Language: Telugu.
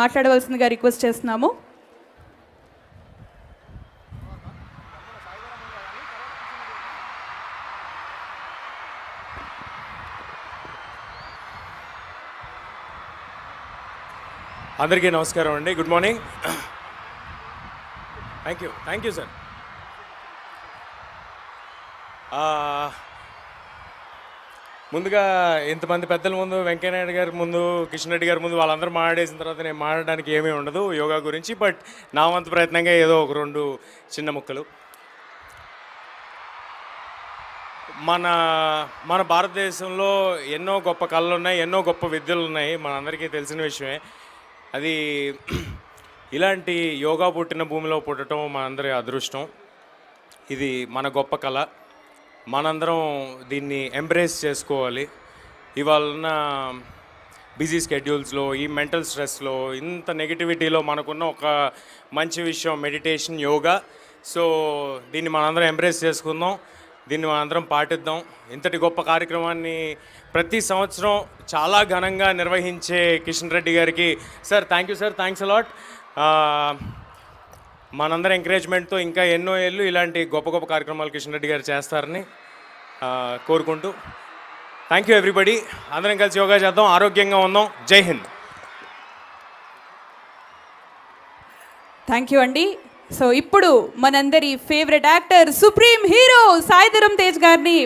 మాట్లాడవలసిందిగా రిక్వెస్ట్ చేస్తున్నాము. అందరికీ నమస్కారం అండి. Good morning. Thank you thank you sir ముందుగా ఇంతమంది పెద్దల ముందు వెంకయ్యనాయుడు గారి ముందు కిషన్ రెడ్డి గారి ముందు వాళ్ళందరూ మాట్లాడేసిన తర్వాత నేను మాట్లాడడానికి ఏమీ ఉండదు యోగా గురించి బట్ నా వంతు ప్రయత్నంగా ఏదో ఒక రెండు చిన్న ముక్కలు. మన మన భారతదేశంలో ఎన్నో గొప్ప కళలు ఉన్నాయి ఎన్నో గొప్ప విద్యలు ఉన్నాయి మనందరికీ తెలిసిన విషయమే. అది ఇలాంటి యోగా పుట్టిన భూమిలో పుట్టడం మనందరి అదృష్టం. ఇది మన గొప్ప కళ. మనందరం దీన్ని ఎంబ్రేస్ చేసుకోవాలి. ఇవాళ బిజీ స్కెడ్యూల్స్లో ఈ మెంటల్ స్ట్రెస్లో ఇంత నెగిటివిటీలో మనకున్న ఒక మంచి విషయం మెడిటేషన్ యోగా సో దీన్ని మనందరం ఎంబ్రేస్ చేసుకుందాం. దీన్ని మనందరం పాటిద్దాం. ఇంతటి గొప్ప కార్యక్రమాన్ని ప్రతి సంవత్సరం చాలా ఘనంగా నిర్వహించే కిషన్ రెడ్డి గారికి sir thank you sir thanks a lot మనందరం ఎంకరేజ్మెంట్తో ఇంకా ఎన్నో ఏళ్ళు ఇలాంటి గొప్ప గొప్ప కార్యక్రమాలు కిషన్ రెడ్డి గారు చేస్తారని కోరుకుంటూ. థ్యాంక్ యూ ఎవ్రీబడి అందరం కలిసి యోగా చేద్దాం. ఆరోగ్యంగా ఉందాం. జై హింద్. థ్యాంక్ యూ అండి సో ఇప్పుడు మనందరి favourite actor supreme hero Sai Dharam Tej గారిని